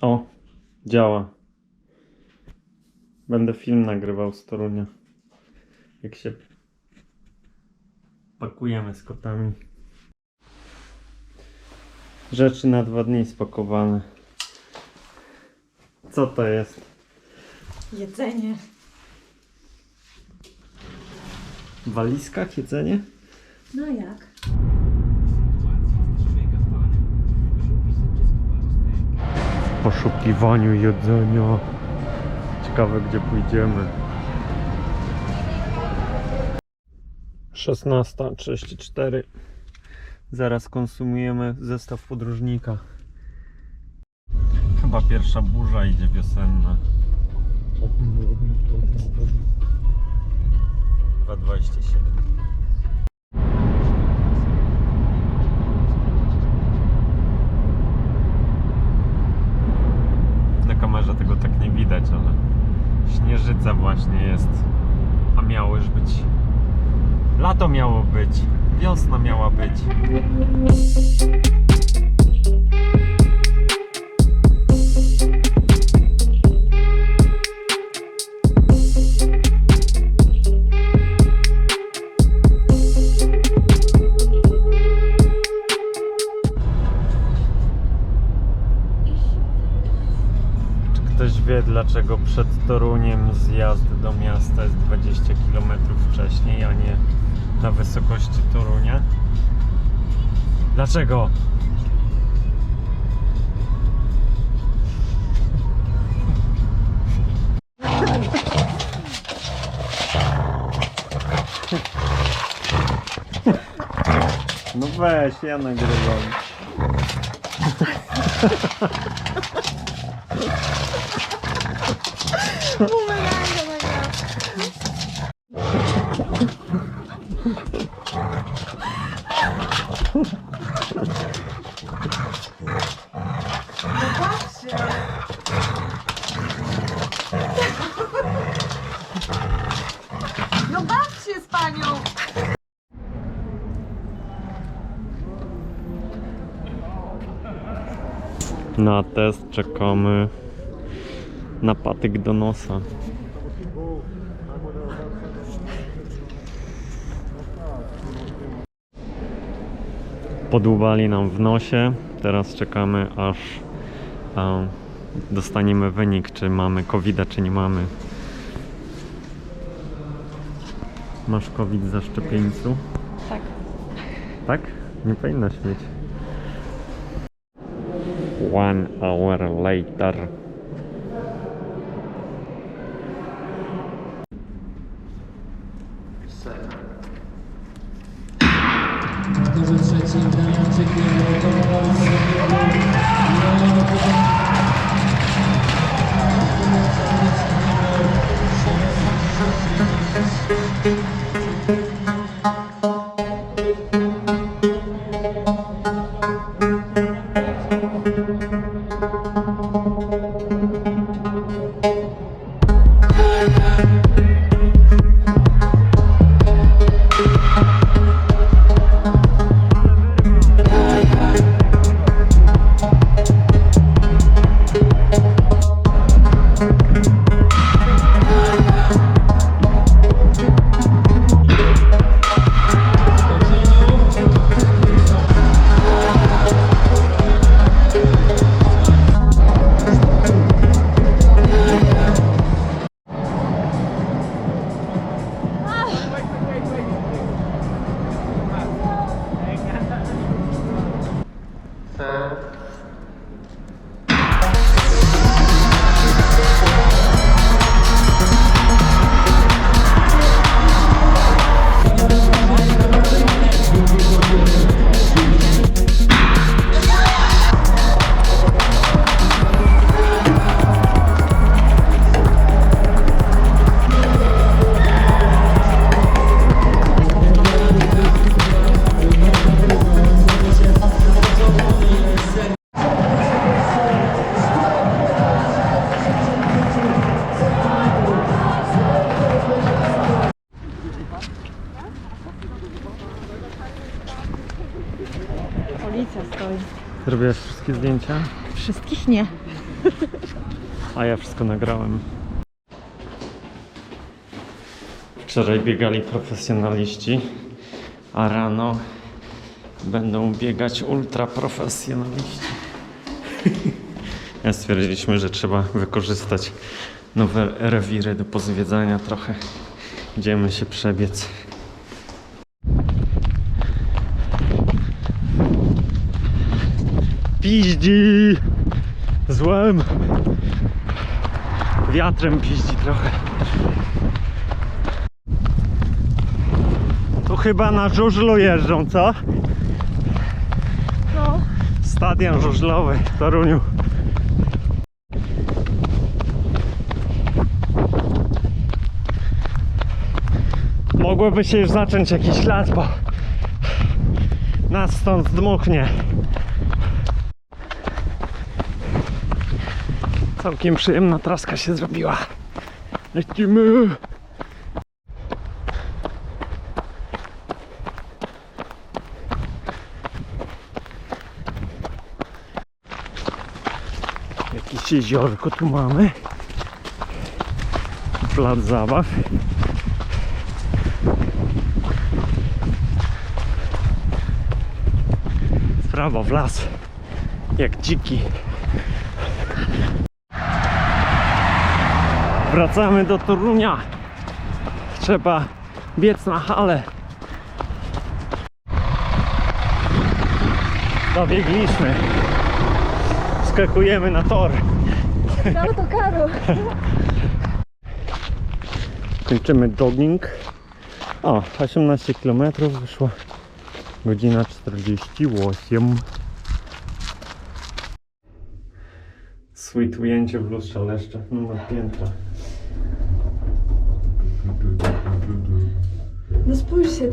O, działa. Będę film nagrywał z Torunia. Jak się pakujemy z kotami. Rzeczy na dwa dni spakowane. Co to jest? Jedzenie. W walizkach jedzenie? No jak? Poszukiwaniu jedzenia. Ciekawe gdzie pójdziemy. 16.34 Zaraz konsumujemy zestaw podróżnika. Chyba pierwsza burza idzie wiosenna. 2,27 Na kamerze tego tak nie widać, ale śnieżyca właśnie jest. A miało już być. Lato miało być. Wiosna miała być. Wie, dlaczego przed Toruniem zjazd do miasta jest 20 km wcześniej, a nie na wysokości Torunia? Dlaczego? No weź, ja nagrywam. No baw się z panią! Na test czekamy na patyk do nosa. Podłubali nam w nosie. Teraz czekamy aż a, dostaniemy wynik, czy mamy covid czy nie mamy. Masz COVID za szczepieńcu? Tak. Tak? Nie powinnaś mieć. One hour later. W 嗯 Policja stoi. Zrobiłeś wszystkie zdjęcia? Wszystkich nie. A ja wszystko nagrałem. Wczoraj biegali profesjonaliści, a rano będą biegać ultraprofesjonaliści. Ja stwierdziliśmy, że trzeba wykorzystać nowe rewiry do pozwiedzania trochę. Idziemy się przebiec. Piździ! Złem! Wiatrem piździ trochę. Tu chyba na żużlu jeżdżą, co? No. Stadion żużlowy w Toruniu. Mogłoby się już zacząć jakiś las, bo nas stąd zdmuchnie. Całkiem przyjemna traska się zrobiła. Lecimy! Jakieś jeziorko tu mamy. Plac zabaw. Sprawa w las. Jak dziki. Wracamy do Torunia. Trzeba biec na halę. Dobiegliśmy. Skakujemy na tor. No to Karol. Kończymy jogging. O, 18 km wyszło. Godzina 48. Sweet ujęcie w lustrze leszcze numer piętra. No spójrz się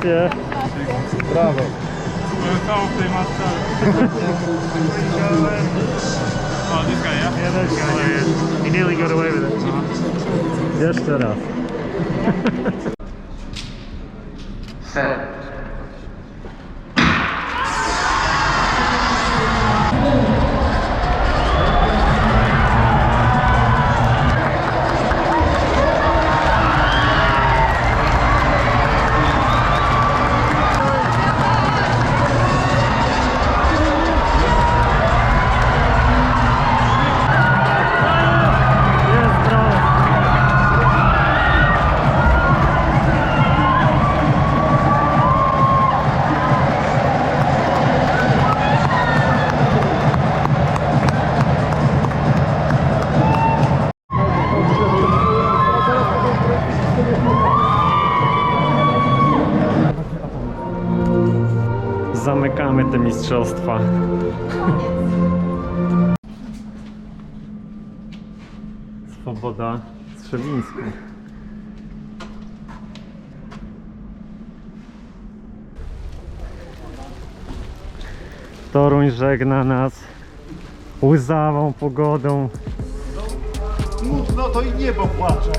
Gratulacje. Brawo. Byłem w tej masce. Oh, this guy, yeah? Yeah, that guy, yeah. He nearly got away with it. Jeszcze raz. mistrzostwa. Swoboda Strzewińska. Toruń żegna nas łzawą pogodą. Smutno to i niebo płacze.